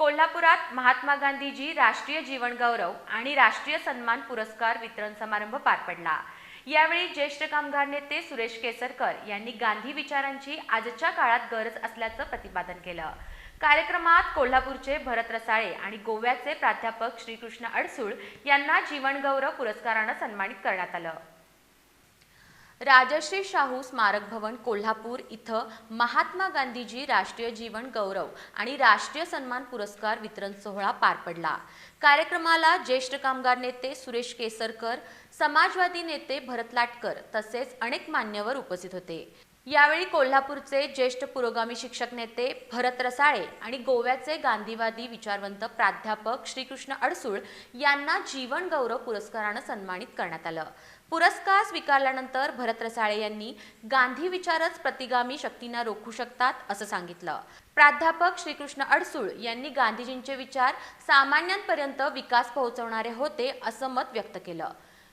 कोल्हापुरात महात्मा गांधीजी राष्ट्रीय जीवन गौरव आणि राष्ट्रीय सन्मान पुरस्कार वितरण समारंभ पार पडला. यावेळी ज्येष्ठ कामगार नेते सुरेश केसरकर यांनी गांधी विचारांची आजच्या काळात गरज असल्याचं प्रतिपादन केलं. कार्यक्रमात कोल्हापूरचे भरत रसाळे आणि गोव्याचे प्राध्यापक श्रीकृष्ण अडसूळ यांना जीवन गौरव पुरस्कारानं सन्मानित करण्यात आलं. राजश्री शाहू स्मारक भवन कोल्हापूर इथं महात्मा गांधीजी राष्ट्रीय जीवन गौरव आणि राष्ट्रीय सन्मान पुरस्कार वितरण सोहळा पार पडला. कार्यक्रमाला ज्येष्ठ कामगार नेते सुरेश केसरकर समाजवादी नेते भरत लाटकर तसेच अनेक मान्यवर उपस्थित होते. यावेळी कोल्हापूरचे ज्येष्ठ पुरोगामी शिक्षक नेते भरत रसाळे आणि गोव्याचे गांधीवादी विचारवंत प्राध्यापक श्रीकृष्ण अडसूळ यांना जीवन गौरव पुरस्कारानं सन्मानित करण्यात आलं. पुरस्कार स्वीकारल्यानंतर भरत रसाळे यांनी गांधी विचारच प्रतिगामी शक्तींना रोखू शकतात असं सांगितलं. प्राध्यापक श्रीकृष्ण अडसूळ यांनी गांधीजींचे विचार सामान्यांपर्यंत विकास पोहोचवणारे होते असं मत व्यक्त केलं.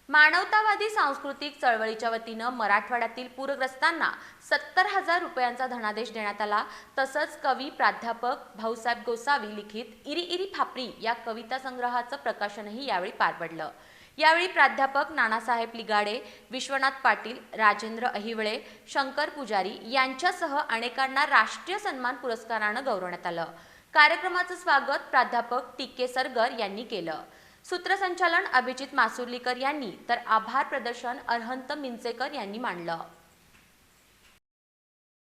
मानवतावादी सांस्कृतिक चळवळीच्या वतीनं मराठवाड्यातील पूरग्रस्तांना सत्तर हजार रुपयांचा धनादेश देण्यात आला. तसंच कवी प्राध्यापक भाऊसाहेब गोसावी लिखित इरी इरी फापरी या कविता संग्रहाचं प्रकाशनही यावेळी पार पडलं यावेळी प्राध्यापक नानासाहेब लिगाडे विश्वनाथ पाटील राजेंद्र अहिवळे शंकर पुजारी यांच्यासह अनेकांना राष्ट्रीय सन्मान पुरस्कारानं गौरवण्यात आलं. कार्यक्रमाचं स्वागत प्राध्यापक टी के सरगर यांनी केलं. सूत्रसंचालन अभिजित मासुर्लीकर यांनी तर आभार प्रदर्शन अरहंत मिंचेकर यांनी मांडलं.